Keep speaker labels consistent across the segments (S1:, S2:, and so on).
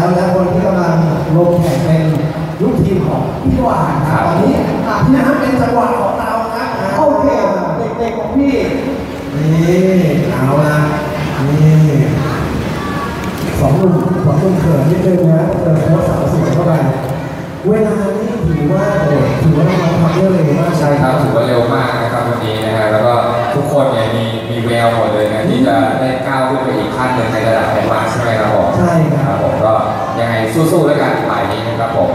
S1: แล้วและคนที่กำลังลงแข่งเป็นลูกทีมของพี่หวานค
S2: ครั
S1: รับบตอนนี้อะพี่น้ำเป็นจังหวะของเรานะอะโอเคเด็กๆของพี่นี่เอาละนี่สองหนุ่มสองหนุ่มเขินนิดนึงนะเจอโค้ชสาวสวยเข้าไปเวลานี่ถือว่าโอ้ถือว่าเราทำได้เร็วมาก
S2: ใช่ครับถือว่าเร็วมากนะครับวันนี้นะฮะแล้วก็ทุกคนเนี่ยมีมีแววหมดเลยนะที่จะได้ก้าวขึ้นไปอีกขั้นหนึ่งในระดับแอดวานซ์ใช่ไหมครับผม
S1: ใช่ค
S2: ค
S1: รั
S2: รั
S1: บบ
S2: ผมก็ยังไง สู้ๆแล้วกันฝ่ายนี้นะครับผม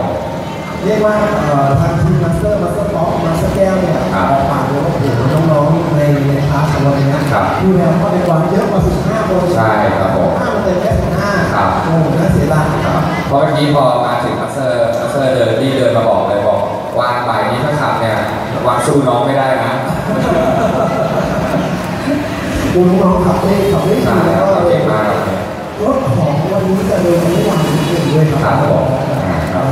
S1: เรียกว่าเอ่อทางทีมมาสเตอร์มาสเตอร์ป๊อปมาสเตอร์แก้วเนี่ย
S2: ครับ
S1: ออกปากเลยว่าโอ้โหน้องๆในในคลาสของเราเนี้ย
S2: ครับ
S1: มีแววเข้าไปวันเยอะกว่า15คน
S2: ใช่ครับผม
S1: ห้าเปอร์เซ็นต์แค่15
S2: ครับ
S1: โอ้โหน่าเสียดาย
S2: ครับเพราะเมื่อกี้พอมาถึงมาสเตอร์มาสเตอร์เดินที่เดินมาบอกเลยบอกวางฝ่ายนี้ถ้าขับเนี่ยวางสู้น้องไม่ได้นะ
S1: ดูน้องๆขับได้ขับได้ดี
S2: ใช่
S1: แล้ว
S2: ครับ
S1: ก็
S2: เก่งมากค รับ
S1: รถของวันนี้จะเดินไม่วางจริงๆด้วยครับ
S2: ครับผมครับ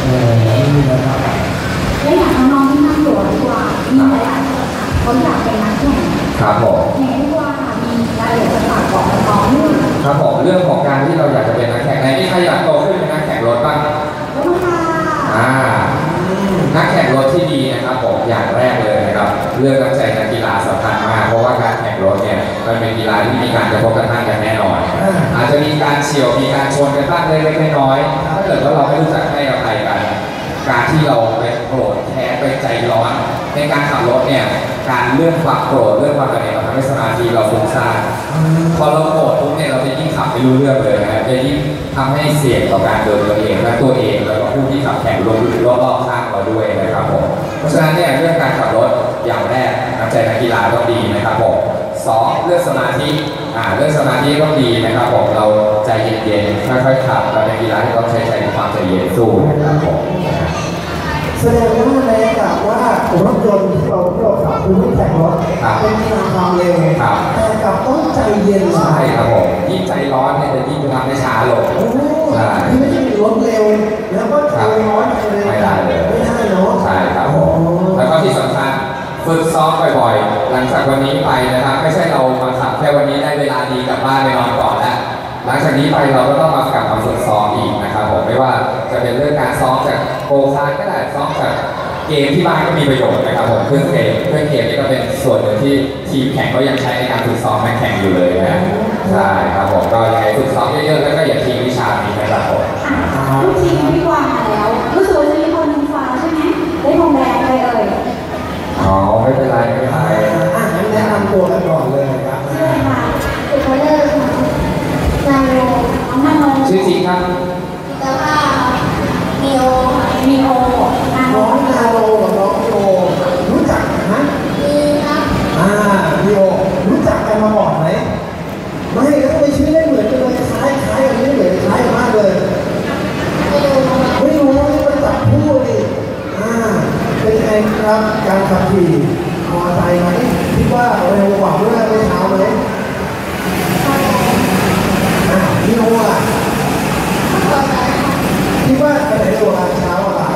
S1: โอ้โหนี่นะครับ
S3: แล้วอยากน้องๆที่นั่งอยู่ดีกว่ามีหลายๆคนค่ะเขาอยากเป็นนักแข่ง
S2: ครับผม
S3: แข่งดีกว่ามีรายละเอียดจะฝากบอกน้องๆด้วย
S2: ครับผมเรื่องของการที่เราอยากจะเป็นนักแข่งในที่ใคร การเฉียวมีการชนกันบ้างเล็กๆน้อยๆถ้าเกิดว่าเราไม่รู้จักให้อภัยกัน การที่เราไปโกรธแค้นไปใจร้อน ในการขับรถเนี่ยการเรื่องความโกรธเรื่องความอะไรเนี่ยมันทำให้สมาธิเราฟุ้งซ่านพอเราโกรธปุ๊บเนี่ยเราจะยิ่งขับไม่รู้เรื่องเลยนะครับจะยิ่งทำให้เสี่ยงต่อการโดนตัวเองและตัวเองแล้วก็ผู้ที่ขับแข่งรถรอบๆข้างเราด้วยนะครับผมเพราะฉะนั้นเนี่ยเรื่องการขับรถอย่างแรกน้ำใจนักกีฬาต้องดีนะครับผม สองเรื่องสมาธิอ่าเรื่องสมาธิต้องดีนะครับผมเราใจเย็นๆค่อยๆขับเราเป็นกีฬาที่ต้องใช้ใจความใจเย็นสู้นะครับผม
S1: แสดงว่าในกับว่ารถยนต์ที่เราที่เราขับคือไม่แข่งรถ
S2: ครับ
S1: เป็นกีฬาความเร็ว
S2: ครับ
S1: แต่กลับต้องใจเย็น
S2: ใช่ครับผมยิ่งใจร้อนเนี่ยจะยิ่งทำให้ช้าลง
S1: โอ้โห
S2: ใช่
S1: ที่ไม่ใช่มีรถเร็วแล้วก็ใจร้อนใจเร็ว
S2: ไม่ได้เลย
S1: ไม่ได้เนาะ
S2: ใช่ครับผมแล้วก็ที่สำคัญ ฝึกซ้อมบ่อยๆ หลังจากวันนี้ไปนะครับ ไม่ใช่เรามาขับแค่วันนี้ได้เวลาดีกลับบ้านไปนอนก่อนแล้วหลังจากนี้ไปเราก็ต้องมากลับมาฝึกซ้อมอีกนะครับผมไม่ว่าจะเป็นเรื่องการซ้อมจากโกคาร์ก็ได้ซ้อมจากเกมที่บ้านก็มีประโยชน์นะครับผมเครื่องเกมเครื่องเกมนี่ก็เป็นส่วนหนึ่งที่ทีมแข่งก็ยังใช้ในการฝึกซ้อมแข่งแข่งอยู่เลยนะใช่ครับผมก็ยังไงฝึกซ้อมเยอะๆแล้วก็อย่าทิ้งวิชานี้นะครับผม
S3: ลูกทีมพี่กวางมาแล้ว รู้สึกว่าจะมีคนหนึงฟ้าใช่ไหมได้ทองแดงเลยเอ่ย
S2: อ๋อไม่เป็นไรไม่เป็นไร
S1: อะงั้นแนะนำตัวกันก่อนเลยครับ
S3: ชื่ออะไรคะสุภเลิศค่ะนายโยน้องนาโน
S2: ชื่อจริงครับ
S3: อิตาล่ามีโอมีโอนาโน
S1: น้องนาโรกับน้องโยรู้จักไหม
S3: มีครับ
S1: อ่าพี่โอรู้จักกันมาก่อนไหมไม่แล้วทำไมชื่อได้เหมือนกันเลยคล้ายคล้ายกันไม่เหมือนคล้ายกันมากเลย
S3: ไม่รู้ครับ
S1: ไม่รู้ว่ามันจับคู่ดิอ่า เป็นไงครับการขับขี่มอเตอร์ไซค์ไหมคิดว่าเร็วกว่าเมื่อเมื่อเช้าไหมอ่าพี่โออะคิดว่าจะไหนเร็วกว่าเช้าอะบ่าย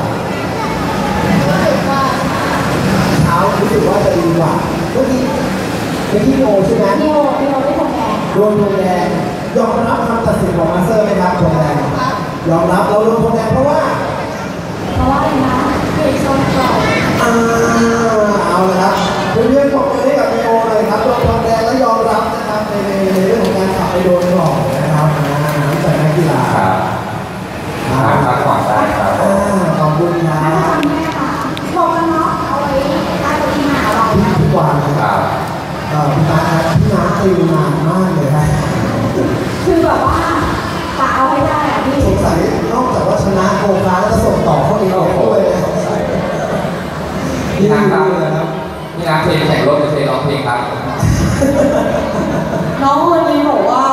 S1: เช้ารู้สึกว่าจะดีกว่าเมื่อกี้เมื่อกี้พี่โอใช่ไหม
S3: มีโอมีโอได้ทองแดง
S1: โดนทงแดงยอมรับคำตัดสินของมาสเตอร์ไหมครับทงแดง ยอมรับเราโดนทงแดงเพราะว่า
S3: เพราะว่าอะไรนะเด็กชอบเก่า
S1: อ่าเอาละครับเพื่อนๆบอกเลยกับพีโอเลยครับโดนทองแดงแล้วยอมรับนะครับในในในเรื่องของการขับไปโดนหลอกนะครับอ่าน้ำใจนักกีฬา
S2: ครับ
S1: อ่า
S2: หาพักผ่อนได้ครับ
S1: อ่าขอบคุณครั
S3: ถ้า
S1: บ
S3: ทำแม่ค่ะบอกกันเนาะเอาไว้ใต้ตัวที่หาเรา
S1: พี่พี่กวางนะ
S2: ค
S1: ครับ
S2: รับ
S1: เอ่อพี่ตาครับพี่น้ำติวนานมากเลยนะ
S3: คือแบบว่ากะเอาให้ได้ อะพี่
S1: สงสัยนอกจากว่าชนะโคคาแล้วจะส่งต่อเข้าอีกด้วยนะสงสัย
S2: พี่นักครับ
S1: เลยนะครับ
S2: พี่นักเพลงแข่งรถหรือเพลงร้องเพลงครับ
S4: น้องวันนี้บอกว่า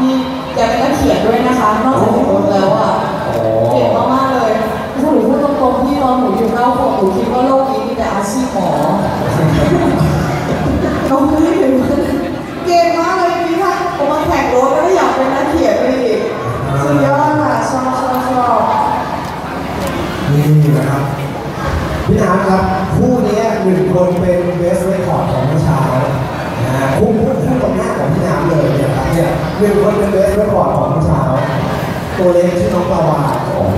S4: มีแกเป็นนักเขียนด้วยนะคะนอกจากที่ผมแล้วอะ
S2: โอ้
S4: เก่งมากๆเลยถ้าหนูพูดตรงๆพี่ตอนหนูอยู่เก้าขวบหนูคิดว่าโลก พี่น้ำ
S1: ครับคู่นี้หนึ่งคนเป็นเบสเรคคอร์ดของเมื่อเช้านะฮะคู่คู่หนึ่งคนเป็นเบสเรคคอร์ดของเมื่อเช้าตัวเล็กชื่อน้องปลาวาน
S2: โอ้โห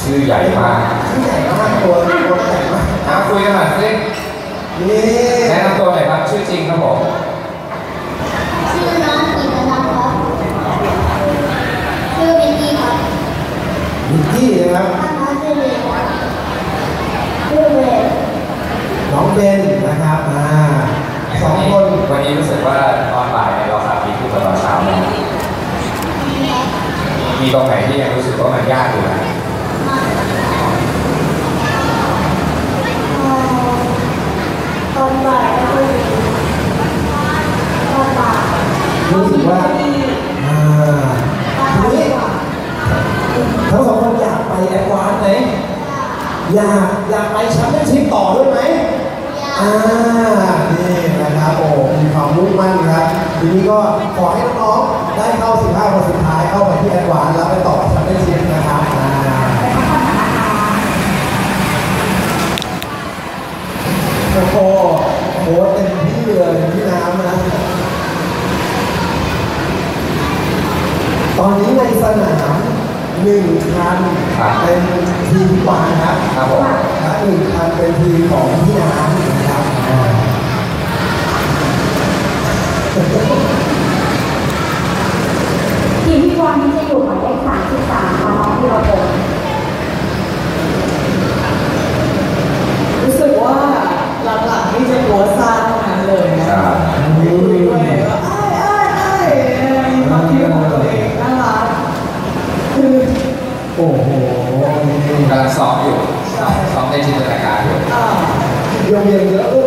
S2: ชื่อใหญ่มาก
S1: ชื่อใหญ่มากตัวตัวใหญ่มาก
S2: อะคุยกันหน่อยสิ
S1: นี่
S2: แนะนำตัวหน่อยครับชื่อจริงครับผม
S5: ชื่อน้องกิตนันครับชื่อวินนี่ครับ
S1: วิกกี้นะครับ
S5: ท่านน้องชื่อเบนครับชื่อเบ น
S1: น้องเบนนะครับอ่าสองคน
S2: วันนี้รู้สึกว่าตอนบ่ายเนี่ยเราขาดมีคือตอนเช้านะมีตรงไหนที่ยังรู้สึกว่ามันยากอยู่นะ
S5: ตอนบ่ายก็คือตอนบ่าย
S1: รู้สึกว่าอ่าทีนี้ทั้งสองคนอยากไปแอดวานซ์ไหม อยากอยากไปแชมเปี้ยนชิพต่อด้วยไหมอ่านี่นะครับโอ้มีความมุ่งมั่นครับทีนี้ก็ขอให้น้องๆได้เข้า 15คนสุดท้ายเข้าไปที่แอดวานซ์แล้วไปต่อแชมเปี้ยนชิพนะครับอ่าโอ้โหโหเต็มที่เลยพี่น้ำนะ ตอนนี้ในสนามหนึ่งคันเป็น ทีมวานครับ
S2: ครับผม
S1: และหนึ่งคันเป็นทีมของพี่น้ำนะครับอ่า
S3: ทีมพี่กวางนี่จะอยู่หมายเลขสามสิบสามค่ะน้องที่เราพง
S4: รู้สึกว่าหลังๆนี่จะตัวซ่าเท่านั้นเลยนะครับ คุยด้วยว่าไอ้ไอ้ไอ้มีความคิดของตัวเองน่ารักคือ
S1: โอ้โหนี่
S2: กำลังซ้อมอยู่ซ้อมในจินตนาการอยู่
S4: อ่า
S1: โยงเ